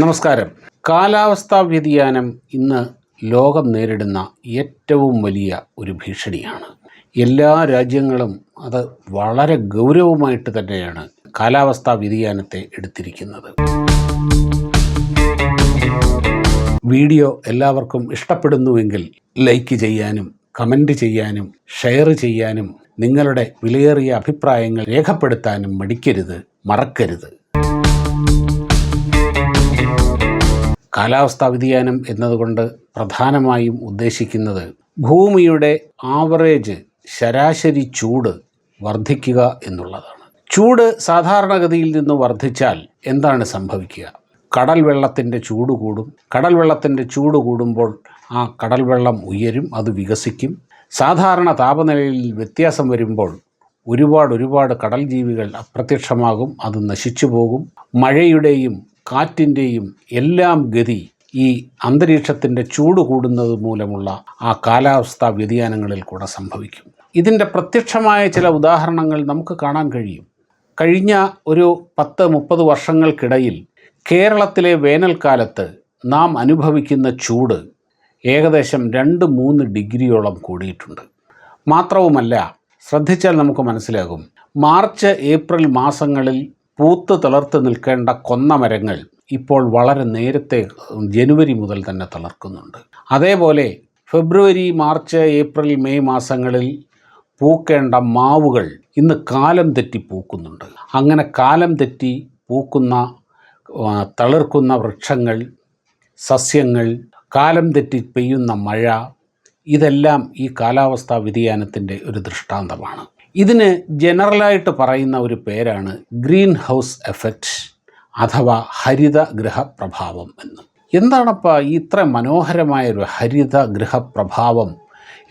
നമസ്കാരം. കാലാവസ്ഥാ വ്യതിയാനം ഇന്ന് ലോകം നേരിടുന്ന ഏറ്റവും വലിയ ഒരു ഭീഷണിയാണ്. എല്ലാ രാജ്യങ്ങളും അത് വളരെ ഗൗരവമായിട്ട് തന്നെയാണ് കാലാവസ്ഥാ വ്യതിയാനത്തെ എടുത്തിരിക്കുന്നത്. വീഡിയോ എല്ലാവർക്കും ഇഷ്ടപ്പെടുന്നുവെങ്കിൽ ലൈക്ക് ചെയ്യാനും കമന്റ് ചെയ്യാനും ഷെയർ ചെയ്യാനും നിങ്ങളുടെ വിലയേറിയ അഭിപ്രായങ്ങൾ രേഖപ്പെടുത്താനും മടിക്കരുത് മറക്കരുത്. കാലാവസ്ഥാ വ്യതിയാനം എന്നതുകൊണ്ട് പ്രധാനമായും ഉദ്ദേശിക്കുന്നത് ഭൂമിയുടെ ആവറേജ് ശരാശരി ചൂട് വർദ്ധിക്കുക എന്നുള്ളതാണ്. ചൂട് സാധാരണഗതിയിൽ നിന്ന് വർദ്ധിച്ചാൽ എന്താണ് സംഭവിക്കുക? കടൽ വെള്ളത്തിന്റെ ചൂട് കൂടും. കടൽ വെള്ളത്തിന്റെ ചൂട് കൂടുമ്പോൾ ആ കടൽ വെള്ളം ഉയരും അത് വികസിക്കും. സാധാരണ താപനിലയിൽ വ്യത്യാസം വരുമ്പോൾ ഒരുപാട് ഒരുപാട് കടൽ ജീവികൾ അപ്രത്യക്ഷമാകും അത് നശിച്ചു പോകും. മഴയുടെയും കാറ്റിന്റെയും എല്ലാം ഗതി ഈ അന്തരീക്ഷത്തിന്റെ ചൂട് കൂടുന്നത് മൂലമുള്ള ആ കാലാവസ്ഥാ വ്യതിയാനങ്ങളിൽ കൂടെ സംഭവിക്കും. ഇതിന്റെ പ്രത്യക്ഷമായ ചില ഉദാഹരണങ്ങൾ നമുക്ക് കാണാൻ കഴിയും. കഴിഞ്ഞ ഒരു പത്ത് മുപ്പത് വർഷങ്ങൾക്കിടയിൽ കേരളത്തിലെ വേനൽക്കാലത്ത് നാം അനുഭവിക്കുന്ന ചൂട് ഏകദേശം രണ്ട് മൂന്ന് ഡിഗ്രിയോളം കൂടിയിട്ടുണ്ട്. മാത്രവുമല്ല ശ്രദ്ധിച്ചാൽ നമുക്ക് മനസ്സിലാകും മാർച്ച് ഏപ്രിൽ മാസങ്ങളിൽ പൂത്ത് തളർത്ത് നിൽക്കേണ്ട കൊന്നമരങ്ങൾ ഇപ്പോൾ വളരെ നേരത്തെ ജനുവരി മുതൽ തന്നെ തളർക്കുന്നുണ്ട്. അതേപോലെ ഫെബ്രുവരി മാർച്ച് ഏപ്രിൽ മെയ് മാസങ്ങളിൽ പൂക്കേണ്ട മാവുകൾ ഇന്ന് കാലം തെറ്റി പൂക്കുന്നുണ്ട്. അങ്ങനെ കാലം തെറ്റി പൂക്കുന്ന തളിർക്കുന്ന വൃക്ഷങ്ങൾ സസ്യങ്ങൾ കാലം തെറ്റി പെയ്യുന്ന മഴ ഇതെല്ലാം ഈ കാലാവസ്ഥാ വ്യതിയാനത്തിന്റെ ഒരു ദൃഷ്ടാന്തമാണ്. ഇതിന് ജനറലായിട്ട് പറയുന്ന ഒരു പേരാണ് ഗ്രീൻ ഹൗസ് എഫക്റ്റ് അഥവാ ഹരിതഗൃഹ പ്രഭാവം എന്ന് എന്താണപ്പോൾ ഇത്ര മനോഹരമായ ഒരു ഹരിതഗൃഹ പ്രഭാവം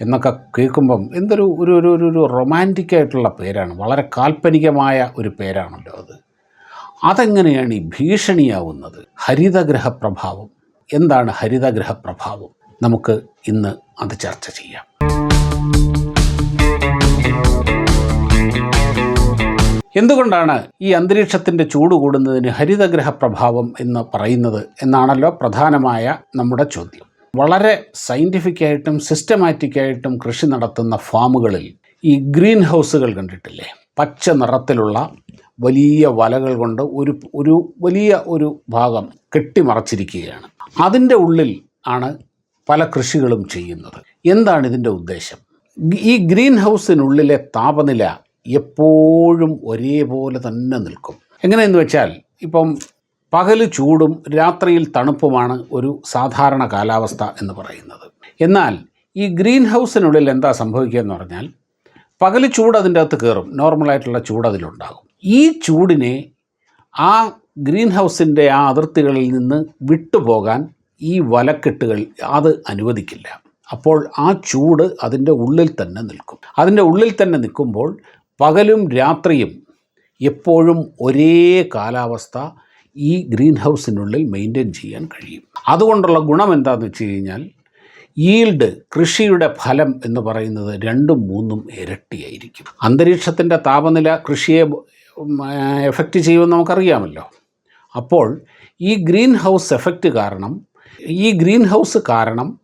എന്നൊക്കെ കേൾക്കുമ്പം എന്തൊരു ഒരു ഒരു ഒരു ഒരു ആയിട്ടുള്ള പേരാണ്. വളരെ കാൽപ്പനികമായ ഒരു പേരാണല്ലോ അത്. അതെങ്ങനെയാണ് ഈ ഭീഷണിയാവുന്നത്? ഹരിതഗ്രഹ പ്രഭാവം എന്താണ് ഹരിതഗ്രഹ പ്രഭാവം നമുക്ക് ഇന്ന് അത് ചർച്ച ചെയ്യാം. എന്തുകൊണ്ടാണ് ഈ അന്തരീക്ഷത്തിന്റെ ചൂട് കൂടുന്നതിന് ഹരിതഗ്രഹ പ്രഭാവം എന്ന് പറയുന്നത് എന്നാണല്ലോ പ്രധാനമായ നമ്മുടെ ചോദ്യം. വളരെ സയന്റിഫിക്കായിട്ടും സിസ്റ്റമാറ്റിക്കായിട്ടും കൃഷി നടത്തുന്ന ഫാമുകളിൽ ഈ ഗ്രീൻ ഹൗസുകൾ കണ്ടിട്ടില്ലേ? പച്ച നിറത്തിലുള്ള വലിയ വലകൾ കൊണ്ട് ഒരു ഒരു വലിയ ഒരു ഭാഗം കെട്ടിമറച്ചിരിക്കുകയാണ്. അതിന്റെ ഉള്ളിൽ ആണ് പല കൃഷികളും ചെയ്യുന്നത്. എന്താണ് ഇതിന്റെ ഉദ്ദേശം? ഈ ഗ്രീൻ ഹൗസിനുള്ളിലെ താപനില എപ്പോഴും ഒരേപോലെ തന്നെ നിൽക്കും. എങ്ങനെയെന്ന് വെച്ചാൽ ഇപ്പം പകൽ ചൂടും രാത്രിയിൽ തണുപ്പുമാണ് ഒരു സാധാരണ കാലാവസ്ഥ എന്ന് പറയുന്നത്. എന്നാൽ ഈ ഗ്രീൻ ഹൗസിനുള്ളിൽ എന്താ സംഭവിക്കുക എന്ന് പറഞ്ഞാൽ പകൽ ചൂട് അതിന്റെ അകത്ത് കയറും. നോർമലായിട്ടുള്ള ചൂട് അതിലുണ്ടാകും. ഈ ചൂടിനെ ആ ഗ്രീൻ ഹൗസിന്റെ ആ അതിർത്തികളിൽ നിന്ന് വിട്ടുപോകാൻ ഈ വലക്കെട്ടുകൾ അത് അനുവദിക്കില്ല. അപ്പോൾ ആ ചൂട് അതിന്റെ ഉള്ളിൽ തന്നെ നിൽക്കും. അതിന്റെ ഉള്ളിൽ തന്നെ നിൽക്കുമ്പോൾ പകലും രാത്രിയും എപ്പോഴും ഒരേ കാലാവസ്ഥ ഈ ഗ്രീൻ ഹൗസിനുള്ളിൽ മെയിന്റെയിൻ ചെയ്യാൻ കഴിയും. അതുകൊണ്ടുള്ള ഗുണം എന്താണെന്ന് വെച്ച് കഴിഞ്ഞാൽ ഈൽഡ് കൃഷിയുടെ ഫലം എന്ന് പറയുന്നത് രണ്ടും മൂന്നും ഇരട്ടിയായിരിക്കും. അന്തരീക്ഷത്തിന്റെ താപനില കൃഷിയെ എഫക്റ്റ് ചെയ്യുമെന്ന് നമുക്കറിയാമല്ലോ. അപ്പോൾ ഈ ഗ്രീൻ ഹൗസ് എഫക്റ്റ് കാരണം ഈ ഗ്രീൻ ഹൗസ് കാരണം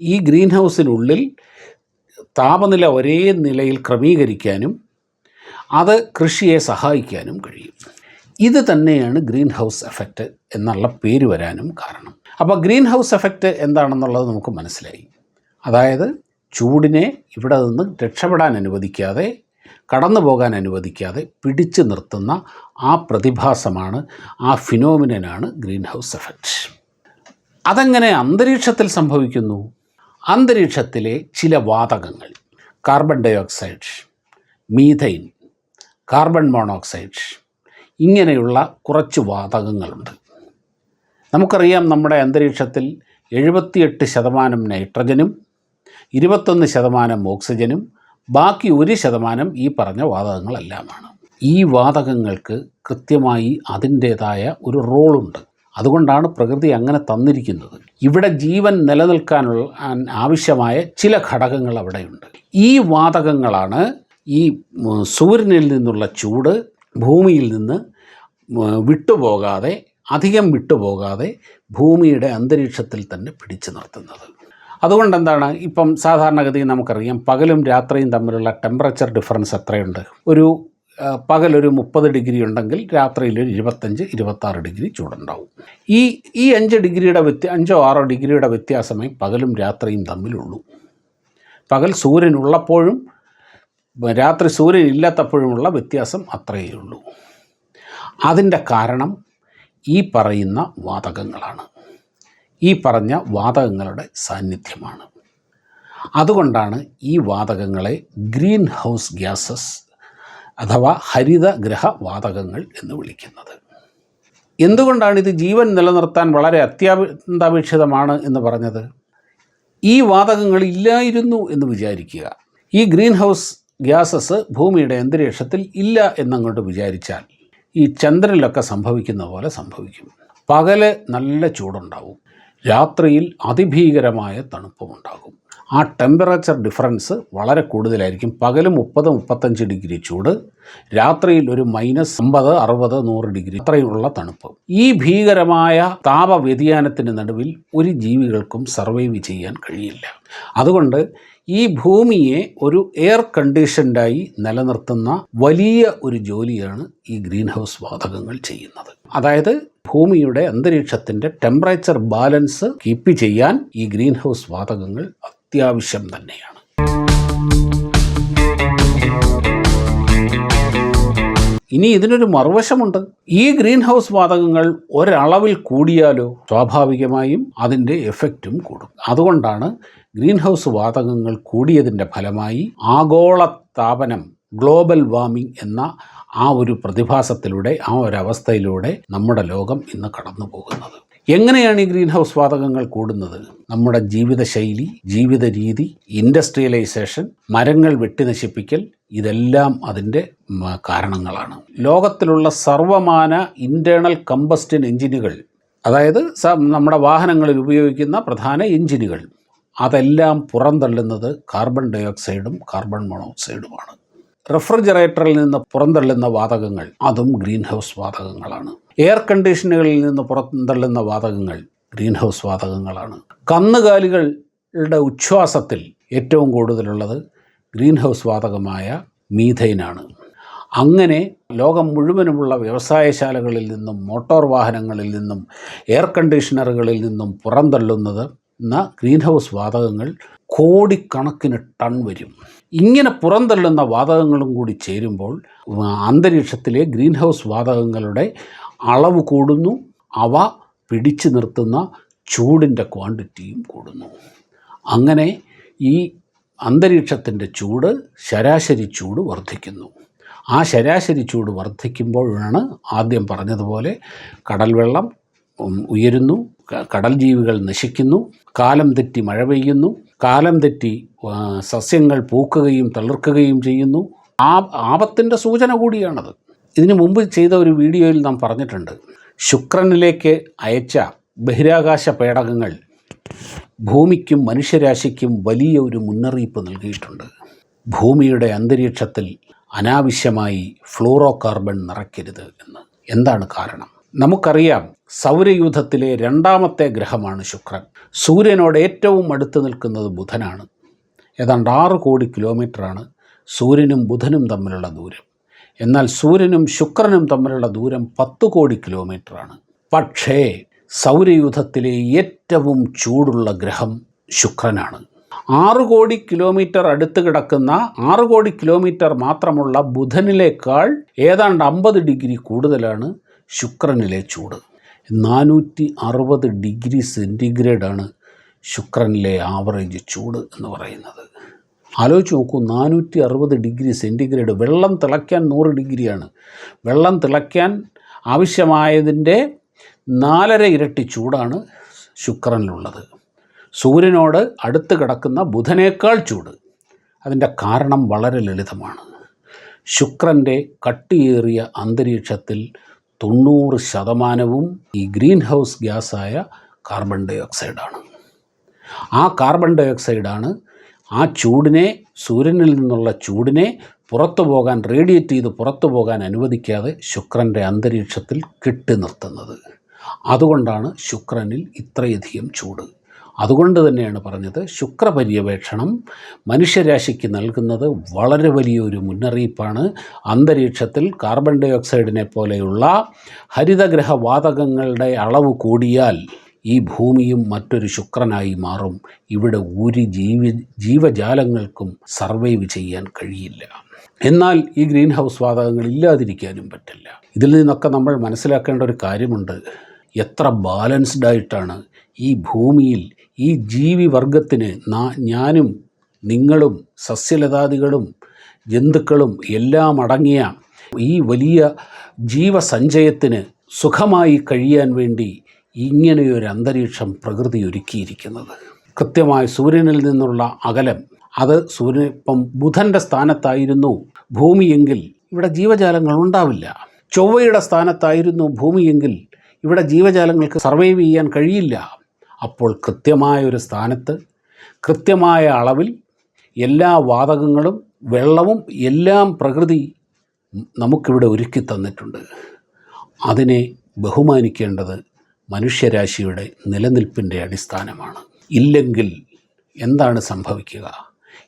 ഈ ഗ്രീൻ ഹൗസിനുള്ളിൽ താപനില ഒരേ നിലയിൽ ക്രമീകരിക്കാനും അത് കൃഷിയെ സഹായിക്കാനും കഴിയും. ഇത് തന്നെയാണ് ഗ്രീൻ ഹൗസ് എഫക്റ്റ് എന്നുള്ള പേര് വരാനും കാരണം. അപ്പോൾ ഗ്രീൻ ഹൗസ് എഫക്റ്റ് എന്താണെന്നുള്ളത് നമുക്ക് മനസ്സിലായി. അതായത് ചൂടിനെ ഇവിടെ നിന്ന് രക്ഷപ്പെടാൻ അനുവദിക്കാതെ കടന്നു പോകാൻ അനുവദിക്കാതെ പിടിച്ചു നിർത്തുന്ന ആ പ്രതിഭാസമാണ് ആ ഫിനോമിനനാണ് ഗ്രീൻ ഹൗസ് എഫക്റ്റ് അതെങ്ങനെ അന്തരീക്ഷത്തിൽ സംഭവിക്കുന്നു? അന്തരീക്ഷത്തിലെ ചില വാതകങ്ങൾ carbon dioxide methane carbon monoxide. ഇങ്ങനെയുള്ള കുറച്ച് വാതകങ്ങളുണ്ട്. നമുക്കറിയാം നമ്മുടെ അന്തരീക്ഷത്തിൽ എഴുപത്തിയെട്ട് ശതമാനം നൈട്രജനും ഇരുപത്തൊന്ന് ശതമാനം ഓക്സിജനും ബാക്കി ഒരു ശതമാനം ഈ പറഞ്ഞ വാതകങ്ങളെല്ലാമാണ്. ഈ വാതകങ്ങൾക്ക് കൃത്യമായി അതിന്റേതായ ഒരു റോളുണ്ട്. അതുകൊണ്ടാണ് പ്രകൃതി അങ്ങനെ തന്നിരിക്കുന്നത്. ഇവിടെ ജീവൻ നിലനിൽക്കാനുള്ള ആവശ്യമായ ചില ഘടകങ്ങൾ അവിടെയുണ്ട്. ഈ വാതകങ്ങളാണ് ഈ സൂര്യനിൽ നിന്നുള്ള ചൂട് ഭൂമിയിൽ നിന്ന് വിട്ടുപോകാതെ അധികം വിട്ടുപോകാതെ ഭൂമിയുടെ അന്തരീക്ഷത്തിൽ തന്നെ പിടിച്ചു നിർത്തുന്നത്. അതുകൊണ്ട് എന്താണ് ഇപ്പം സാധാരണഗതിയിൽ നമുക്കറിയാം പകലും രാത്രിയും തമ്മിലുള്ള ടെമ്പറേച്ചർ ഡിഫറൻസ് എത്രയുണ്ട്? ഒരു പകലൊരു മുപ്പത് ഡിഗ്രി ഉണ്ടെങ്കിൽ രാത്രിയിൽ ഒരു ഇരുപത്തഞ്ച് ഇരുപത്താറ് ഡിഗ്രി ചൂടുണ്ടാവും. ഈ ഈ അഞ്ച് ഡിഗ്രിയുടെ വ്യത്യ അഞ്ചോ ആറോ ഡിഗ്രിയുടെ വ്യത്യാസമേ പകലും രാത്രിയും തമ്മിലുള്ളൂ. പകൽ സൂര്യൻ ഉള്ളപ്പോഴും രാത്രി സൂര്യൻ ഇല്ലാത്തപ്പോഴുമുള്ള വ്യത്യാസം അത്രയേ ഉള്ളൂ. അതിന്റെ കാരണം ഈ പറയുന്ന വാതകങ്ങളാണ്. ഈ പറഞ്ഞ വാതകങ്ങളുടെ സാന്നിധ്യമാണ്. അതുകൊണ്ടാണ് ഈ വാതകങ്ങളെ ഗ്രീൻ ഹൗസ് ഗ്യാസസ് അഥവാ ഹരിതഗ്രഹ വാതകങ്ങൾ എന്ന് വിളിക്കുന്നത്. എന്തുകൊണ്ടാണ് ഇത് ജീവൻ നിലനിർത്താൻ വളരെ അത്യാന്താപേക്ഷിതമാണ് എന്ന് പറഞ്ഞത്? ഈ വാതകങ്ങൾ ഇല്ലായിരുന്നു എന്ന് വിചാരിക്കുക. ഈ ഗ്രീൻ ഹൗസ് ഗ്യാസസ് ഭൂമിയുടെ അന്തരീക്ഷത്തിൽ ഇല്ല എന്നങ്ങോട്ട് വിചാരിച്ചാൽ ഈ ചന്ദ്രനിലൊക്കെ സംഭവിക്കുന്ന പോലെ സംഭവിക്കും. പകൽ നല്ല ചൂടുണ്ടാവും. രാത്രിയിൽ അതിഭീകരമായ തണുപ്പുമുണ്ടാകും. ആ ടെമ്പറേച്ചർ ഡിഫറൻസ് വളരെ കൂടുതലായിരിക്കും. പകൽ മുപ്പത് മുപ്പത്തഞ്ച് ഡിഗ്രി ചൂട് രാത്രിയിൽ ഒരു മൈനസ് അമ്പത് അറുപത് നൂറ് ഡിഗ്രി അത്രയുള്ള തണുപ്പ്. ഈ ഭീകരമായ താപ വ്യതിയാനത്തിന് നടുവിൽ ഒരു ജീവികൾക്കും സർവൈവ് ചെയ്യാൻ കഴിയില്ല. അതുകൊണ്ട് ഈ ഭൂമിയെ ഒരു എയർ കണ്ടീഷൻഡായി നിലനിർത്തുന്ന വലിയ ഒരു ജോലിയാണ് ഈ ഗ്രീൻ ഹൗസ് വാതകങ്ങൾ ചെയ്യുന്നത്. അതായത് ഭൂമിയുടെ അന്തരീക്ഷത്തിന്റെ ടെമ്പറേച്ചർ ബാലൻസ് കീപ്പ് ചെയ്യാൻ ഈ ഗ്രീൻ ഹൗസ് വാതകങ്ങൾ അത്യാവശ്യം തന്നെയാണ്. ഇനി ഇതിനൊരു മറുവശമുണ്ട്. ഈ ഗ്രീൻ ഹൗസ് വാതകങ്ങൾ ഒരളവിൽ കൂടിയാലോ സ്വാഭാവികമായും അതിന്റെ എഫക്റ്റും കൂടും. അതുകൊണ്ടാണ് ഗ്രീൻ ഹൗസ് വാതകങ്ങൾ കൂടിയതിന്റെ ഫലമായി ആഗോള താപനം ഗ്ലോബൽ വാർമിംഗ് എന്ന ആ ഒരു പ്രതിഭാസത്തിലൂടെ ആ ഒരവസ്ഥയിലൂടെ നമ്മുടെ ലോകം ഇന്ന് കടന്നു പോകുന്നത് എങ്ങനെയാണ് ഈ ഗ്രീൻ ഹൗസ് വാതകങ്ങൾ കൂടുന്നത്? നമ്മുടെ ജീവിതശൈലി ജീവിത രീതി ഇൻഡസ്ട്രിയലൈസേഷൻ മരങ്ങൾ വെട്ടി നശിപ്പിക്കൽ ഇതെല്ലാം അതിന്റെ കാരണങ്ങളാണ്. ലോകത്തിലുള്ള സർവമാന ഇന്റേണൽ കമ്പസ്റ്റൻ എഞ്ചിനുകൾ അതായത് നമ്മുടെ വാഹനങ്ങളിൽ ഉപയോഗിക്കുന്ന പ്രധാന എഞ്ചിനുകൾ അതെല്ലാം പുറന്തള്ളുന്നത് കാർബൺ ഡയോക്സൈഡും കാർബൺ മോണോക്സൈഡുമാണ് റെഫ്രിജറേറ്ററിൽ നിന്ന് പുറന്തള്ളുന്ന വാതകങ്ങൾ അതും ഗ്രീൻ ഹൗസ് വാതകങ്ങളാണ്. എയർ കണ്ടീഷനുകളിൽ നിന്ന് പുറന്തള്ളുന്ന വാതകങ്ങൾ ഗ്രീൻ ഹൗസ് വാതകങ്ങളാണ്. കന്നുകാലികളുടെ ഉച്ഛ്വാസത്തിൽ ഏറ്റവും കൂടുതലുള്ളത് ഗ്രീൻ ഹൗസ് വാതകമായ മീഥൈനാണ് അങ്ങനെ ലോകം മുഴുവനുമുള്ള വ്യവസായശാലകളിൽ നിന്നും മോട്ടോർ വാഹനങ്ങളിൽ നിന്നും എയർ കണ്ടീഷണറുകളിൽ നിന്നും പുറന്തള്ളുന്നത് എന്ന ഗ്രീൻ ഹൗസ് വാതകങ്ങൾ കോടിക്കണക്കിന് ടൺ വരും. ഇങ്ങനെ പുറന്തള്ളുന്ന വാതകങ്ങളും കൂടി ചേരുമ്പോൾ അന്തരീക്ഷത്തിലെ ഗ്രീൻ ഹൗസ് വാതകങ്ങളുടെ അളവ് കൂടുന്നു. അവ പിടിച്ചു നിർത്തുന്ന ചൂടിന്റെ ക്വാണ്ടിറ്റിയും കൂടുന്നു. അങ്ങനെ ഈ അന്തരീക്ഷത്തിന്റെ ചൂട് ശരാശരി ചൂട് വർദ്ധിക്കുന്നു. ആ ശരാശരി ചൂട് വർദ്ധിക്കുമ്പോഴാണ് ആദ്യം പറഞ്ഞതുപോലെ കടൽ വെള്ളം ഉം, ഉയരുന്നു. കടൽ ജീവികൾ നശിക്കുന്നു. കാലം തെറ്റി മഴ പെയ്യുന്നു. കാലം തെറ്റി സസ്യങ്ങൾ പൂക്കുകയും തളിർക്കുകയും ചെയ്യുന്നു. ആ ആപത്തിന്റെ സൂചന കൂടിയാണത്. ഇതിനു മുമ്പ് ചെയ്ത ഒരു വീഡിയോയിൽ നാം പറഞ്ഞിട്ടുണ്ട്. ശുക്രനിലേക്ക് അയച്ച ബഹിരാകാശ പേടകങ്ങൾ ഭൂമിക്കും മനുഷ്യരാശിക്കും വലിയ ഒരു മുന്നറിയിപ്പ് നൽകിയിട്ടുണ്ട്. ഭൂമിയുടെ അന്തരീക്ഷത്തിൽ അനാവശ്യമായി ഫ്ലൂറോ കാർബൺ നിറയ്ക്കരുത് എന്ന്. എന്താണ് കാരണം? നമുക്കറിയാം സൗരയൂഥത്തിലെ രണ്ടാമത്തെ ഗ്രഹമാണ് ശുക്രൻ. സൂര്യനോട് ഏറ്റവും അടുത്ത് നിൽക്കുന്നത് ബുധനാണ്. ഏതാണ്ട് ആറ് കോടി കിലോമീറ്ററാണ് സൂര്യനും ബുധനും തമ്മിലുള്ള ദൂരം. എന്നാൽ സൂര്യനും ശുക്രനും തമ്മിലുള്ള ദൂരം പത്ത് കോടി കിലോമീറ്ററാണ്. പക്ഷേ സൗരയൂഥത്തിലെ ഏറ്റവും ചൂടുള്ള ഗ്രഹം ശുക്രനാണ്. ആറ് കോടി കിലോമീറ്റർ അടുത്ത് കിടക്കുന്ന ആറ് കോടി കിലോമീറ്റർ മാത്രമുള്ള ബുധനിലേക്കാൾ ഏതാണ്ട് അമ്പത് ഡിഗ്രി കൂടുതലാണ് ശുക്രനിലെ ചൂട്. നാനൂറ്റി അറുപത് ഡിഗ്രി സെന്റിഗ്രേഡാണ് ശുക്രനിലെ ആവറേജ് ചൂട് എന്ന് പറയുന്നത്. ആലോചിച്ച് നോക്കൂ നാനൂറ്റി അറുപത് ഡിഗ്രി സെന്റിഗ്രേഡ് വെള്ളം തിളയ്ക്കാൻ നൂറ് ഡിഗ്രിയാണ്. വെള്ളം തിളയ്ക്കാൻ ആവശ്യമായതിന്റെ നാലര ഇരട്ടി ചൂടാണ് ശുക്രനിലുള്ളത്. സൂര്യനോട് അടുത്ത് കിടക്കുന്ന ബുധനേക്കാൾ ചൂട്. അതിന്റെ കാരണം വളരെ ലളിതമാണ്. ശുക്രന്റെ കട്ടിയേറിയ അന്തരീക്ഷത്തിൽ തൊണ്ണൂറ് ശതമാനവും ഈ ഗ്രീൻ ഹൗസ് ഗ്യാസായ കാർബൺ ഡൈ ഓക്സൈഡാണ് ആ കാർബൺ ഡൈ ഓക്സൈഡാണ് ആ ചൂടിനെ സൂര്യനിൽ നിന്നുള്ള ചൂടിനെ പുറത്തു പോകാൻ റേഡിയേറ്റ് ചെയ്ത് പുറത്തു പോകാൻ അനുവദിക്കാതെ ശുക്രന്റെ അന്തരീക്ഷത്തിൽ കെട്ടി നിർത്തുന്നത്. അതുകൊണ്ടാണ് ശുക്രനിൽ ഇത്രയധികം ചൂട്. അതുകൊണ്ട് തന്നെയാണ് പറഞ്ഞത് ശുക്രപര്യവേക്ഷണം മനുഷ്യരാശിക്ക് നൽകുന്നത് വളരെ വലിയൊരു മുന്നറിയിപ്പാണ്. അന്തരീക്ഷത്തിൽ കാർബൺ ഡൈ ഓക്സൈഡിനെ പോലെയുള്ള ഹരിതഗ്രഹ വാതകങ്ങളുടെ അളവ് കൂടിയാൽ ഈ ഭൂമിയും മറ്റൊരു ശുക്രനായി മാറും. ഇവിടെ ഒരു ജീവി ജീവജാലങ്ങൾക്കും സർവൈവ് ചെയ്യാൻ കഴിയില്ല. എന്നാൽ ഈ ഗ്രീൻ ഹൗസ് വാതകങ്ങൾ ഇല്ലാതിരിക്കാനും പറ്റില്ല. ഇതിൽ നിന്നൊക്കെ നമ്മൾ മനസ്സിലാക്കേണ്ട ഒരു കാര്യമുണ്ട്. എത്ര ബാലൻസ്ഡ് ആയിട്ടാണ് ഈ ഭൂമിയിൽ ഈ ജീവിവർഗത്തിന് ഞാനും നിങ്ങളും സസ്യലതാദികളും ജന്തുക്കളും എല്ലാം അടങ്ങിയ ഈ വലിയ ജീവസഞ്ചയത്തിന് സുഖമായി കഴിയാൻ വേണ്ടി ഇങ്ങനെയൊരു അന്തരീക്ഷം പ്രകൃതി ഒരുക്കിയിരിക്കുന്നത് കൃത്യമായി സൂര്യനിൽ നിന്നുള്ള അകലം അത് സൂര്യൻ ഇപ്പം ബുധന്റെ സ്ഥാനത്തായിരുന്നു ഭൂമിയെങ്കിൽ ഇവിടെ ജീവജാലങ്ങൾ ഉണ്ടാവില്ല. ചൊവ്വയുടെ സ്ഥാനത്തായിരുന്നു ഭൂമിയെങ്കിൽ ഇവിടെ ജീവജാലങ്ങൾക്ക് സർവൈവ് ചെയ്യാൻ കഴിയില്ല. അപ്പോൾ കൃത്യമായ ഒരു സ്ഥാനത്ത് കൃത്യമായ അളവിൽ എല്ലാ വാതകങ്ങളും വെള്ളവും എല്ലാം പ്രകൃതി നമുക്കിവിടെ ഒരുക്കി തന്നിട്ടുണ്ട്. അതിനെ ബഹുമാനിക്കേണ്ടത് മനുഷ്യരാശിയുടെ നിലനിൽപ്പിന്റെ അടിസ്ഥാനമാണ്. ഇല്ലെങ്കിൽ എന്താണ് സംഭവിക്കുക?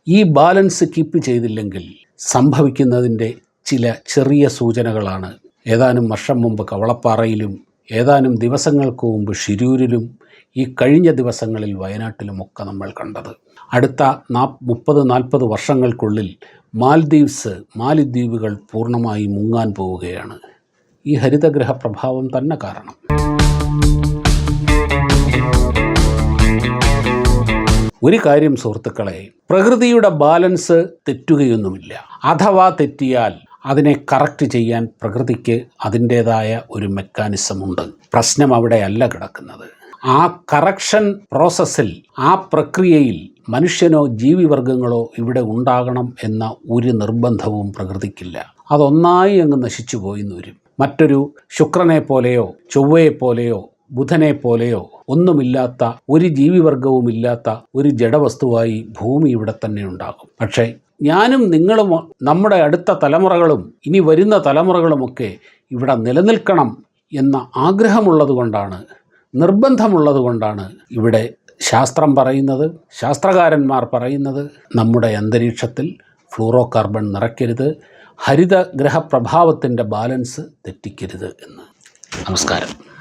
ഈ ബാലൻസ് കീപ്പ് ചെയ്തില്ലെങ്കിൽ സംഭവിക്കുന്നതിന്റെ ചില ചെറിയ സൂചനകളാണ്. ഏതാനും വർഷം മുമ്പ് കവളപ്പാറയിലും ഏതാനും ദിവസങ്ങൾക്ക് മുമ്പ് ഷിരൂരിലും ഈ കഴിഞ്ഞ ദിവസങ്ങളിൽ വയനാട്ടിലുമൊക്കെ നമ്മൾ കണ്ടത്. അടുത്ത നാ മുപ്പത് നാൽപ്പത് വർഷങ്ങൾക്കുള്ളിൽ മാൽദ്വീപ്സ് മാലിദ്വീപുകൾ പൂർണമായി മുങ്ങാൻ പോവുകയാണ്. ഈ ഹരിതഗ്രഹ പ്രഭാവം തന്നെ കാരണം. ഒരു കാര്യം സുഹൃത്തുക്കളെ പ്രകൃതിയുടെ ബാലൻസ് തെറ്റുകയൊന്നുമില്ല. അഥവാ തെറ്റിയാൽ അതിനെ കറക്റ്റ് ചെയ്യാൻ പ്രകൃതിക്ക് അതിന്റേതായ ഒരു മെക്കാനിസം ഉണ്ട് പ്രശ്നം അവിടെയല്ല കിടക്കുന്നത്. ആ കറക്ഷൻ പ്രോസസ്സിൽ ആ പ്രക്രിയയിൽ മനുഷ്യനോ ജീവിവർഗങ്ങളോ ഇവിടെ ഉണ്ടാകണം എന്ന ഒരു നിർബന്ധവും പ്രകൃതിക്കില്ല. അതൊന്നായി അങ്ങ് നശിച്ചു പോയിന്ന് വരും. മറ്റൊരു ശുക്രനെ പോലെയോ ചൊവ്വയെ പോലെയോ ബുധനെ പോലെയോ ഒന്നുമില്ലാത്ത ഒരു ജീവിവർഗവുമില്ലാത്ത ഒരു ജഡവസ്തുവായി ഭൂമി ഇവിടെ തന്നെ ഉണ്ടാകും. പക്ഷേ ഞാനും നിങ്ങളും നമ്മുടെ അടുത്ത തലമുറകളും ഇനി വരുന്ന തലമുറകളുമൊക്കെ ഇവിടെ നിലനിൽക്കണം എന്ന ആഗ്രഹമുള്ളത് കൊണ്ടാണ് നിർബന്ധമുള്ളത് കൊണ്ടാണ് ഇവിടെ ശാസ്ത്രം പറയുന്നത്. ശാസ്ത്രകാരന്മാർ പറയുന്നത് നമ്മുടെ അന്തരീക്ഷത്തിൽ ഫ്ലൂറോ കാർബൺ നിറയ്ക്കരുത് ഹരിതഗ്രഹ പ്രഭാവത്തിന്റെ ബാലൻസ് തെറ്റിക്കരുത് എന്ന്. നമസ്കാരം.